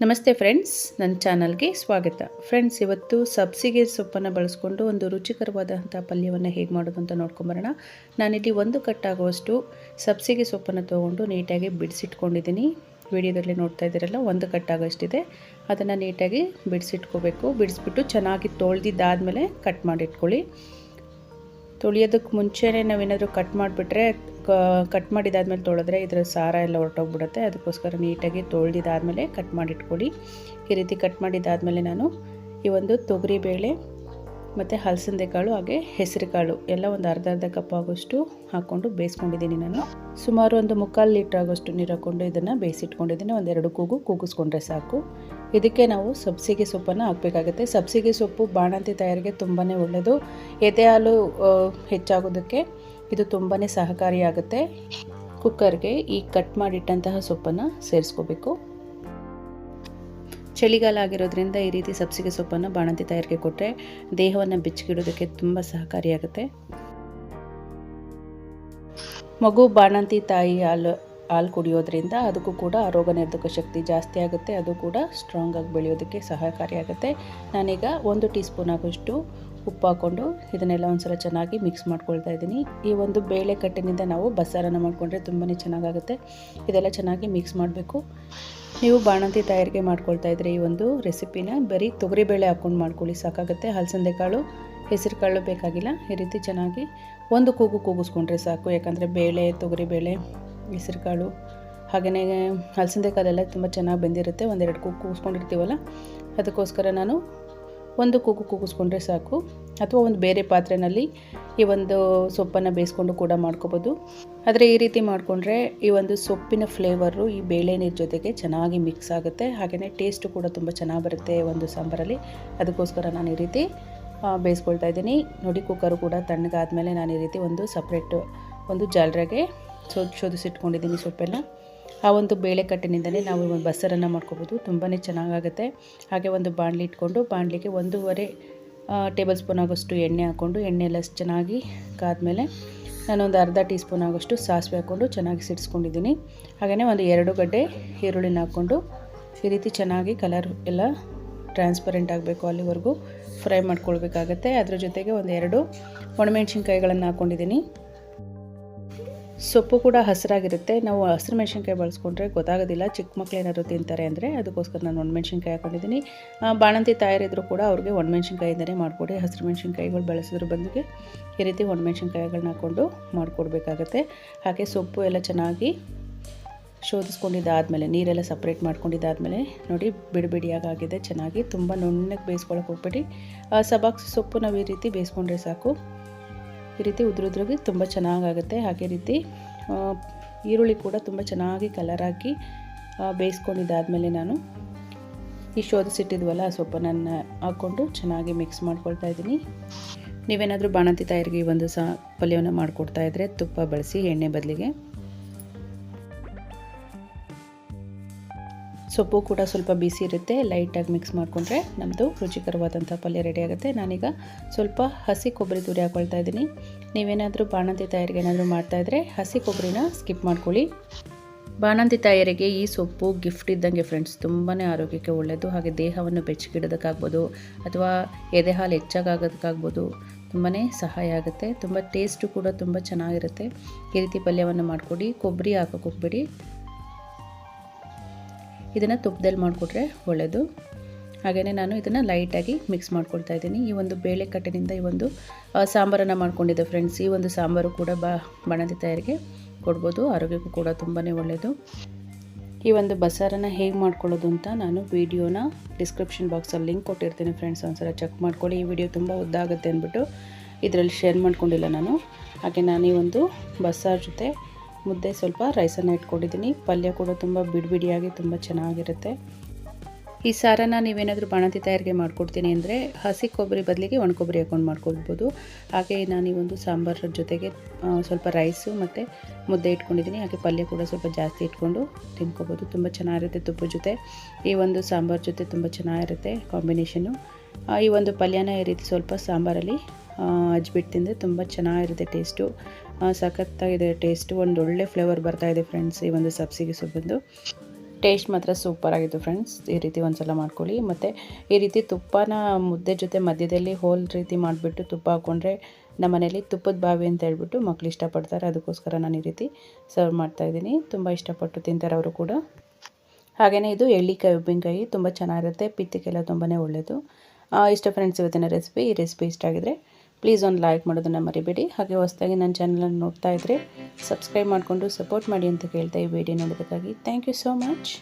ನಮಸ್ತೆ ಫ್ರೆಂಡ್ಸ್, ನನ್ನ ಚಾನಲ್ಗೆ ಸ್ವಾಗತ. ಫ್ರೆಂಡ್ಸ್, ಇವತ್ತು ಸಬ್ಸಿಗೆ ಸೊಪ್ಪನ್ನು ಬಳಸ್ಕೊಂಡು ಒಂದು ರುಚಿಕರವಾದಂಥ ಪಲ್ಯವನ್ನು ಹೇಗೆ ಮಾಡೋದು ಅಂತ ನೋಡ್ಕೊಂಬರೋಣ. ನಾನಿಲ್ಲಿ ಒಂದು ಕಟ್ಟಾಗುವಷ್ಟು ಸಬ್ಸಿಗೆ ಸೊಪ್ಪನ್ನು ತೊಗೊಂಡು ನೀಟಾಗಿ ಬಿಡಿಸಿಟ್ಕೊಂಡಿದ್ದೀನಿ. ವಿಡಿಯೋದಲ್ಲಿ ನೋಡ್ತಾ ಇದ್ದೀರಲ್ಲ, ಒಂದು ಕಟ್ಟಾಗೋಷ್ಟಿದೆ ಅದನ್ನು ನೀಟಾಗಿ ಬಿಡಿಸಿಟ್ಕೋಬೇಕು. ಬಿಡಿಸ್ಬಿಟ್ಟು ಚೆನ್ನಾಗಿ ತೊಳೆದಿದ್ದಾದಮೇಲೆ ಕಟ್ ಮಾಡಿಟ್ಕೊಳ್ಳಿ. ತೊಳೆಯೋದಕ್ಕೆ ಮುಂಚೆನೇ ನಾವೇನಾದರೂ ಕಟ್ ಮಾಡಿಬಿಟ್ರೆ ಕಟ್ ಮಾಡಿದಾದ್ಮೇಲೆ ತೊಳೆದ್ರೆ ಇದರ ಸಾರ ಎಲ್ಲ ಹೊರಟೋಗ್ಬಿಡುತ್ತೆ. ಅದಕ್ಕೋಸ್ಕರ ನೀಟಾಗಿ ತೊಳೆದಿದ್ದಾದಮೇಲೆ ಕಟ್ ಮಾಡಿಟ್ಕೊಳ್ಳಿ. ಈ ರೀತಿ ಕಟ್ ಮಾಡಿದ್ದಾದಮೇಲೆ ನಾನು ಈ ಒಂದು ತೊಗರಿಬೇಳೆ ಮತ್ತು ಹಲಸಂದೆ ಕಾಳು ಹಾಗೆ ಹೆಸರು ಕಾಳು ಎಲ್ಲ ಒಂದು ಅರ್ಧ ಅರ್ಧ ಕಪ್ ಆಗೋಷ್ಟು ಹಾಕ್ಕೊಂಡು ಬೇಯಿಸ್ಕೊಂಡಿದ್ದೀನಿ ನಾನು. ಸುಮಾರು ಒಂದು ಮುಕ್ಕಾಲು ಲೀಟ್ರ್ ಆಗೋಷ್ಟು ನೀರು ಹಾಕ್ಕೊಂಡು ಇದನ್ನು ಬೇಯಿಸಿಟ್ಕೊಂಡಿದ್ದೀನಿ. ಒಂದೆರಡು ಕೂಗು ಕೂಗಿಸ್ಕೊಂಡ್ರೆ ಸಾಕು. ಇದಕ್ಕೆ ನಾವು ಸಬ್ಸಿಗೆ ಸೊಪ್ಪನ್ನು ಹಾಕಬೇಕಾಗುತ್ತೆ. ಸಬ್ಸಿಗೆ ಸೊಪ್ಪು ಬಾಣಂತಿ ತಯಾರಿಗೆ ತುಂಬಾ ಒಳ್ಳೆಯದು ಎದೆ ಹಾಲು ಹೆಚ್ಚಾಗೋದಕ್ಕೆ ಇದು ತುಂಬಾ ಸಹಕಾರಿಯಾಗುತ್ತೆ. ಕುಕ್ಕರ್ಗೆ ಈ ಕಟ್ ಮಾಡಿಟ್ಟಂತಹ ಸೊಪ್ಪನ್ನು ಸೇರಿಸ್ಕೋಬೇಕು. ಚಳಿಗಾಲ ಆಗಿರೋದ್ರಿಂದ ಈ ರೀತಿ ಸಬ್ಸಿಗೆ ಸೊಪ್ಪನ್ನು ಬಾಣಂತಿ ತಯಾರಿಗೆ ಕೊಟ್ಟರೆ ದೇಹವನ್ನು ಬೆಚ್ಚಗಿಡೋದಕ್ಕೆ ತುಂಬ ಸಹಕಾರಿಯಾಗುತ್ತೆ. ಮಗು ಬಾಣಂತಿ ತಾಯಿ ಹಾಲು ಹಾಲು ಕುಡಿಯೋದ್ರಿಂದ ಅದಕ್ಕೂ ಕೂಡ ರೋಗ ನಿರೋಧಕ ಶಕ್ತಿ ಜಾಸ್ತಿ ಆಗುತ್ತೆ, ಅದು ಕೂಡ ಸ್ಟ್ರಾಂಗಾಗಿ ಬೆಳೆಯೋದಕ್ಕೆ ಸಹಕಾರಿಯಾಗುತ್ತೆ. ನಾನೀಗ ಒಂದು ಟೀ ಸ್ಪೂನ್ ಉಪ್ಪು ಹಾಕ್ಕೊಂಡು ಇದನ್ನೆಲ್ಲ ಒಂದ್ಸಲ ಚೆನ್ನಾಗಿ ಮಿಕ್ಸ್ ಮಾಡ್ಕೊಳ್ತಾ ಇದ್ದೀನಿ. ಈ ಒಂದು ಬೇಳೆ ಕಟ್ಟಿನಿಂದ ನಾವು ಬಸ್ಸಾರನ್ನು ಮಾಡಿಕೊಂಡ್ರೆ ತುಂಬಾ ಚೆನ್ನಾಗಾಗುತ್ತೆ. ಇದೆಲ್ಲ ಚೆನ್ನಾಗಿ ಮಿಕ್ಸ್ ಮಾಡಬೇಕು. ನೀವು ಬಾಣಂತಿ ತಯಾರಿಗೆ ಮಾಡ್ಕೊಳ್ತಾ ಇದ್ರೆ ಈ ಒಂದು ರೆಸಿಪಿನ ಬರೀ ತೊಗರಿಬೇಳೆ ಹಾಕ್ಕೊಂಡು ಮಾಡ್ಕೊಳ್ಳಿ ಸಾಕಾಗುತ್ತೆ. ಹಲಸಂದೆ ಕಾಳು, ಹೆಸರು ಕಾಳು ಬೇಕಾಗಿಲ್ಲ. ಈ ರೀತಿ ಚೆನ್ನಾಗಿ ಒಂದು ಕೂಗು ಕೂಗಿಸ್ಕೊಂಡ್ರೆ ಸಾಕು. ಯಾಕಂದರೆ ಬೇಳೆ ತೊಗರಿಬೇಳೆ ಹೆಸರು ಕಾಳು ಹಾಗೆಯೇ ಹಲಸಂದೆ ಕಾಲೆಲ್ಲ ತುಂಬ ಚೆನ್ನಾಗಿ ಬೆಂದಿರುತ್ತೆ. ಒಂದೆರಡು ಕೂಗು ಕೂಗಿಸ್ಕೊಂಡಿರ್ತೀವಲ್ಲ, ಅದಕ್ಕೋಸ್ಕರ ನಾನು ಒಂದು ಕೂಗು ಕೂಗಿಸ್ಕೊಂಡ್ರೆ ಸಾಕು. ಅಥವಾ ಒಂದು ಬೇರೆ ಪಾತ್ರೆಯಲ್ಲಿ ಈ ಒಂದು ಸೊಪ್ಪನ್ನು ಬೇಯಿಸ್ಕೊಂಡು ಕೂಡ ಮಾಡ್ಕೋಬೋದು. ಆದರೆ ಈ ರೀತಿ ಮಾಡಿಕೊಂಡ್ರೆ ಈ ಒಂದು ಸೊಪ್ಪಿನ ಫ್ಲೇವರು ಈ ಬೇಳೆ ನೀರು ಜೊತೆಗೆ ಚೆನ್ನಾಗಿ ಮಿಕ್ಸ್ ಆಗುತ್ತೆ. ಹಾಗೆಯೇ ಟೇಸ್ಟು ಕೂಡ ತುಂಬ ಚೆನ್ನಾಗಿ ಬರುತ್ತೆ ಒಂದು ಸಾಂಬಾರಲ್ಲಿ. ಅದಕ್ಕೋಸ್ಕರ ನಾನು ಈ ರೀತಿ ಬೇಯಿಸ್ಕೊಳ್ತಾ ಇದ್ದೀನಿ. ನೋಡಿ, ಕುಕ್ಕರು ಕೂಡ ತಣ್ಣಗಾದ್ಮೇಲೆ ನಾನು ಈ ರೀತಿ ಒಂದು ಸಪ್ರೇಟ್ ಒಂದು ಜಾಲ್ರಾಗೆ ಸೊ ಶೋಧಿಸಿಟ್ಕೊಂಡಿದ್ದೀನಿ ಸೊಪ್ಪೆಲ್ಲ. ಆ ಒಂದು ಬೇಳೆ ಕಟ್ಟಿನಿಂದಲೇ ನಾವು ಬಸ್ಸರನ್ನು ಮಾಡ್ಕೋಬೋದು. ತುಂಬಾ ಚೆನ್ನಾಗಾಗುತ್ತೆ. ಹಾಗೆ ಒಂದು ಬಾಣಲಿ ಇಟ್ಕೊಂಡು ಬಾಣಲಿಗೆ ಒಂದೂವರೆ ಟೇಬಲ್ ಸ್ಪೂನ್ ಆಗೋಷ್ಟು ಎಣ್ಣೆ ಹಾಕ್ಕೊಂಡು ಎಣ್ಣೆ ಎಲ್ಲ ಚೆನ್ನಾಗಿ ಕಾದ್ಮೇಲೆ ನಾನೊಂದು ಅರ್ಧ ಟೀ ಸ್ಪೂನ್ ಆಗೋಷ್ಟು ಸಾಸಿವೆ ಹಾಕ್ಕೊಂಡು ಚೆನ್ನಾಗಿ ಸಿಡಿಸ್ಕೊಂಡಿದ್ದೀನಿ. ಹಾಗೆಯೇ ಒಂದು ಎರಡು ಗಡ್ಡೆ ಈರುಳ್ಳಿನ ಹಾಕ್ಕೊಂಡು ಈ ರೀತಿ ಚೆನ್ನಾಗಿ ಕಲರ್ ಎಲ್ಲ ಟ್ರಾನ್ಸ್ಪರೆಂಟ್ ಆಗಬೇಕು ಅಲ್ಲಿವರೆಗೂ. ಫ್ರೈ ಮಾಡ್ಕೊಳ್ಬೇಕಾಗತ್ತೆ. ಅದ್ರ ಜೊತೆಗೆ ಒಂದು ಎರಡು ಒಣಮೆಣ್ಸಿನ್ಕಾಯಿಗಳನ್ನು ಹಾಕ್ಕೊಂಡಿದ್ದೀನಿ. ಸೊಪ್ಪು ಕೂಡ ಹಸಿರಾಗಿರುತ್ತೆ. ನಾವು ಹಸಿರು ಮೆಣಸಿನ್ಕಾಯಿ ಬಳಸ್ಕೊಂಡ್ರೆ ಗೊತ್ತಾಗೋದಿಲ್ಲ. ಚಿಕ್ಕ ಮಕ್ಕಳು ಏನಾದ್ರು ತಿಂತಾರೆ ಅಂದರೆ ಅದಕ್ಕೋಸ್ಕರ ನಾನು ಒಣಮೆಣ್ಸಿನ್ಕಾಯಿ ಹಾಕೊಂಡಿದ್ದೀನಿ. ಬಾಣಂತಿ ತಾಯಾರಿದ್ರು ಕೂಡ ಅವ್ರಿಗೆ ಒಣಮೆಣ್ಸಿನ್ಕಾಯಿಂದಲೇ ಮಾಡಿಕೊಡಿ. ಹಸಿರು ಮೆಣಸಿನ್ಕಾಯಿಗಳು ಬಳಸಿದ್ರ ಬಂದಿಗೆ ಈ ರೀತಿ ಒಣಮೆಣ್ಸಿನ್ಕಾಯಿಗಳನ್ನ ಹಾಕ್ಕೊಂಡು ಮಾಡಿಕೊಡ್ಬೇಕಾಗತ್ತೆ. ಹಾಗೆ ಸೊಪ್ಪು ಎಲ್ಲ ಚೆನ್ನಾಗಿ ಶೋಧಿಸ್ಕೊಂಡಿದ್ದಾದಮೇಲೆ, ನೀರೆಲ್ಲ ಸಪ್ರೇಟ್ ಮಾಡ್ಕೊಂಡಿದ್ದಾದಮೇಲೆ ನೋಡಿ ಬಿಡಿ ಬಿಡಿಯಾಗಿದೆ ಚೆನ್ನಾಗಿ ತುಂಬ ನುಣ್ಣಗೆ ಬೇಯಿಸ್ಕೊಳಕ್ಕೆ ಹೋಗ್ಬೇಡಿ. ಸಬಾಕ್ಸಿ ಸೊಪ್ಪು ನಾವು ಈ ರೀತಿ ಬೇಯಿಸ್ಕೊಂಡ್ರೆ ಸಾಕು. ಈ ರೀತಿ ಉದುರುದ್ರಿಗೆ ತುಂಬ ಚೆನ್ನಾಗಾಗುತ್ತೆ. ಹಾಗೆ ರೀತಿ ಈರುಳ್ಳಿ ಕೂಡ ತುಂಬ ಚೆನ್ನಾಗಿ ಕಲರ್ ಹಾಕಿ ಬೇಯಿಸ್ಕೊಂಡಿದ್ದಾದಮೇಲೆ ನಾನು ಈ ಶೋಧಿಸಿಟ್ಟಿದ್ವಲ್ಲ ಆ ಸೊಪ್ಪನ್ನು ಹಾಕ್ಕೊಂಡು ಚೆನ್ನಾಗಿ ಮಿಕ್ಸ್ ಮಾಡ್ಕೊಳ್ತಾ ಇದ್ದೀನಿ. ನೀವೇನಾದರೂ ಬಾಣಂತಿ ತಾಯರಿಗೆ ಒಂದು ಸಹ ಪಲ್ಯವನ್ನು ಮಾಡಿಕೊಡ್ತಾ ಇದ್ದರೆ ತುಪ್ಪ ಬಳಸಿ ಎಣ್ಣೆ ಬದಲಿಗೆ. ಸೊಪ್ಪು ಕೂಡ ಸ್ವಲ್ಪ ಬಿಸಿ ಇರುತ್ತೆ ಲೈಟಾಗಿ ಮಿಕ್ಸ್ ಮಾಡಿಕೊಂಡ್ರೆ ನಮ್ಮದು ರುಚಿಕರವಾದಂಥ ಪಲ್ಯ ರೆಡಿ ಆಗುತ್ತೆ. ನಾನೀಗ ಸ್ವಲ್ಪ ಹಸಿ ಕೊಬ್ಬರಿ ತುರಿ ಹಾಕ್ಕೊಳ್ತಾ ಇದ್ದೀನಿ. ನೀವೇನಾದರೂ ಬಾಣಂತಿ ತಯಾರಿಗೆ ಏನಾದರೂ ಮಾಡ್ತಾಯಿದ್ರೆ ಹಸಿ ಕೊಬ್ಬರಿನ ಸ್ಕಿಪ್ ಮಾಡ್ಕೊಳ್ಳಿ. ಬಾಣಂತಿ ತಾಯರಿಗೆ ಈ ಸೊಪ್ಪು ಗಿಫ್ಟ್ ಇದ್ದಂಗೆ ಫ್ರೆಂಡ್ಸ್ ತುಂಬಾ ಆರೋಗ್ಯಕ್ಕೆ ಒಳ್ಳೆಯದು ಹಾಗೆ ದೇಹವನ್ನು ಬೆಚ್ಚಗಿಡೋದಕ್ಕಾಗ್ಬೋದು ಅಥವಾ ಎದೆ ಹಾಲು ಹೆಚ್ಚಾಗೋದಕ್ಕಾಗ್ಬೋದು ತುಂಬಾ ಸಹಾಯ ಆಗುತ್ತೆ. ತುಂಬ ಟೇಸ್ಟು ಕೂಡ ತುಂಬ ಚೆನ್ನಾಗಿರುತ್ತೆ. ಈ ರೀತಿ ಪಲ್ಯವನ್ನು ಮಾಡಿಕೊಡಿ ಕೊಬ್ಬರಿ ಹಾಕೋಕೆ ಹೋಗ್ಬೇಡಿ. ಇದನ್ನು ತುಪ್ಪದಲ್ಲಿ ಮಾಡಿಕೊಟ್ರೆ ಒಳ್ಳೆಯದು ಹಾಗೆಯೇ ನಾನು ಇದನ್ನು ಲೈಟಾಗಿ ಮಿಕ್ಸ್ ಮಾಡ್ಕೊಳ್ತಾ ಇದ್ದೀನಿ. ಈ ಒಂದು ಬೇಳೆ ಕಟ್ಟಿನಿಂದ ಈ ಒಂದು ಸಾಂಬಾರನ್ನು ಮಾಡ್ಕೊಂಡಿದ್ದೆ ಫ್ರೆಂಡ್ಸ್. ಈ ಒಂದು ಸಾಂಬಾರು ಕೂಡ ಬಾ, ಬಣದಿ ತಯಾರಿಗೆ ಕೊಡ್ಬೋದು. ಆರೋಗ್ಯಕ್ಕೂ ಕೂಡ ತುಂಬಾ ಒಳ್ಳೆಯದು ಈ ಒಂದು ಬಸಾರನ್ನು ಹೇಗೆ ಮಾಡ್ಕೊಳ್ಳೋದು ಅಂತ ನಾನು ವೀಡಿಯೋನ ಡಿಸ್ಕ್ರಿಪ್ಷನ್ ಬಾಕ್ಸಲ್ಲಿ ಲಿಂಕ್ ಕೊಟ್ಟಿರ್ತೀನಿ ಫ್ರೆಂಡ್ಸ್. ಒಂದ್ಸಲ ಚೆಕ್ ಮಾಡ್ಕೊಳ್ಳಿ. ಈ ವಿಡಿಯೋ ತುಂಬ ಉದ್ದಾಗುತ್ತೆ ಅಂದ್ಬಿಟ್ಟು ಇದರಲ್ಲಿ ಶೇರ್ ಮಾಡ್ಕೊಂಡಿಲ್ಲ ನಾನು. ಹಾಗೆ ನಾನು ಈ ಒಂದು ಬಸ್ಸಾರ ಜೊತೆ ಮುದ್ದೆ ಸ್ವಲ್ಪ ರೈಸನ್ನು ಇಟ್ಕೊಂಡಿದ್ದೀನಿ. ಪಲ್ಯ ಕೂಡ ತುಂಬ ಬಿಡಿಬಿಡಿಯಾಗಿ ತುಂಬ ಚೆನ್ನಾಗಿರುತ್ತೆ. ಈ ಸಾರನ್ನ ನೀವೇನಾದರೂ ಬಾಣಂತಿ ತಯಾರಿಗೆ ಮಾಡ್ಕೊಡ್ತೀನಿ ಅಂದರೆ ಹಸಿ ಕೊಬ್ಬರಿ ಬದಲಿಗೆ ಒಣ ಕೊಬ್ಬರಿ ಹಾಕೊಂಡು ಮಾಡ್ಕೊಳ್ಬೋದು. ಹಾಗೆ ನಾನು ಈ ಒಂದು ಸಾಂಬಾರ ಜೊತೆಗೆ ಸ್ವಲ್ಪ ರೈಸು ಮತ್ತು ಮುದ್ದೆ ಇಟ್ಕೊಂಡಿದ್ದೀನಿ. ಹಾಗೆ ಪಲ್ಯ ಕೂಡ ಸ್ವಲ್ಪ ಜಾಸ್ತಿ ಇಟ್ಕೊಂಡು ತಿನ್ಕೋಬೋದು. ತುಂಬ ಚೆನ್ನಾಗಿರುತ್ತೆ ತುಪ್ಪದ ಜೊತೆ. ಈ ಒಂದು ಸಾಂಬಾರು ಜೊತೆ ತುಂಬ ಚೆನ್ನಾಗಿರುತ್ತೆ ಕಾಂಬಿನೇಷನು ಈ ಒಂದು ಪಲ್ಯನ ಈ ರೀತಿ ಸ್ವಲ್ಪ ಸಾಂಬಾರಲ್ಲಿ ಅಜ್ಬಿಟ್ಟು ತಿಂದರೆ ತುಂಬ ಚೆನ್ನಾಗಿರುತ್ತೆ ಟೇಸ್ಟು. ಸಖತ್ತಾಗಿದೆ. ಟೇಸ್ಟ್ ಒಂದು ಒಳ್ಳೆ ಫ್ಲೇವರ್ ಬರ್ತಾ ಇದೆ ಫ್ರೆಂಡ್ಸ್ ಈ ಒಂದು ಸಬ್ಸಿಗೆ ಸೊಪ್ಪಂದು. ಟೇಸ್ಟ್ ಮಾತ್ರ ಸೂಪರ್ ಆಗಿತ್ತು ಫ್ರೆಂಡ್ಸ್ ಈ ರೀತಿ ಒಂದ್ಸಲ ಮಾಡ್ಕೊಳ್ಳಿ. ಮತ್ತು ಈ ರೀತಿ ತುಪ್ಪನ ಮುದ್ದೆ ಜೊತೆ ಮಧ್ಯದಲ್ಲಿ ಹೋಲ್ ರೀತಿ ಮಾಡಿಬಿಟ್ಟು ತುಪ್ಪ ಹಾಕ್ಕೊಂಡ್ರೆ ನಮ್ಮ ಮನೇಲಿ ತುಪ್ಪದ ಬಾವಿ ಅಂತ ಹೇಳ್ಬಿಟ್ಟು ಮಕ್ಳು ಇಷ್ಟಪಡ್ತಾರೆ. ಅದಕ್ಕೋಸ್ಕರ ನಾನು ಈ ರೀತಿ ಸರ್ವ್ ಮಾಡ್ತಾಯಿದ್ದೀನಿ ತುಂಬ ಇಷ್ಟಪಟ್ಟು ತಿಂತಾರೆ ಅವರು ಕೂಡ. ಹಾಗೆಯೇ ಇದು ಎಳ್ಳಿಕಾಯಿ ಉಬ್ಬಿನಕಾಯಿ ತುಂಬ ಚೆನ್ನಾಗಿರುತ್ತೆ. ಪಿತ್ತಕ್ಕೆಲ್ಲ ತುಂಬಾ ಒಳ್ಳೆಯದು ಇಷ್ಟ ಫ್ರೆಂಡ್ಸ್ ಇವತ್ತಿನ ರೆಸಿಪಿ ಈ ರೆಸಿಪಿ ಇಷ್ಟ ಆಗಿದ್ರೆ ಪ್ಲೀಸ್ ಒಂದು ಲೈಕ್ ಮಾಡೋದನ್ನು ಮರಿಬೇಡಿ. ಹಾಗೆ ಹೊಸದಾಗಿ ನನ್ನ ಚಾನಲನ್ನು ನೋಡ್ತಾ ಇದ್ದರೆ ಸಬ್ಸ್ಕ್ರೈಬ್ ಮಾಡಿಕೊಂಡು ಸಪೋರ್ಟ್ ಮಾಡಿ ಅಂತ ಕೇಳ್ತಾ ಈ video ನೋಡೋದಕ್ಕಾಗಿ. Thank you so much